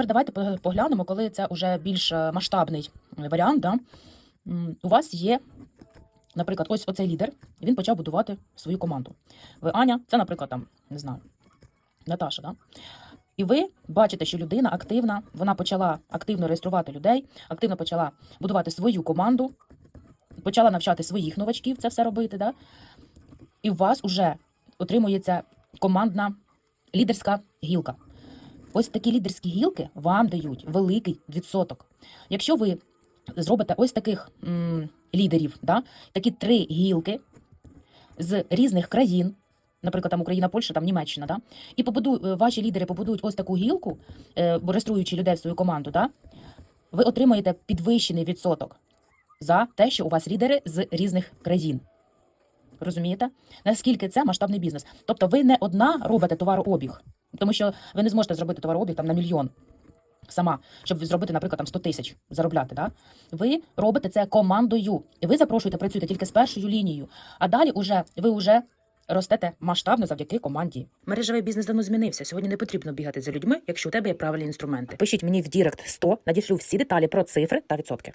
Тепер давайте поглянемо, коли це вже більш е, масштабний варіант. Да? У вас є, наприклад, ось оцей лідер, і він почав будувати свою команду. Ви Аня, це, наприклад, там, не знаю, Наташа, да? І ви бачите, що людина активна, вона почала активно реєструвати людей, активно почала будувати свою команду, почала навчати своїх новачків це все робити. Да? І у вас вже отримується командна лідерська гілка. Ось такі лідерські гілки вам дають великий відсоток. Якщо ви зробите ось таких м, лідерів, да, такі три гілки з різних країн, наприклад, там Україна, Польща, там Німеччина, да, і побудують, ваші лідери побудують ось таку гілку, е, реєструючи людей в свою команду, да, ви отримаєте підвищений відсоток за те, що у вас лідери з різних країн. Розумієте? Наскільки це масштабний бізнес? Тобто ви не одна робите товарообіг, тому що ви не зможете зробити товарообіг там на мільйон сама, щоб зробити, наприклад, там 100 тисяч заробляти. Да? Ви робите це командою, і ви запрошуєте, працюєте тільки з першою лінією, а далі уже ви вже ростете масштабно завдяки команді. Мережевий бізнес давно змінився. Сьогодні не потрібно бігати за людьми, якщо у тебе є правильні інструменти. Пишіть мені в Дірект 100, надішлю всі деталі про цифри та відсотки.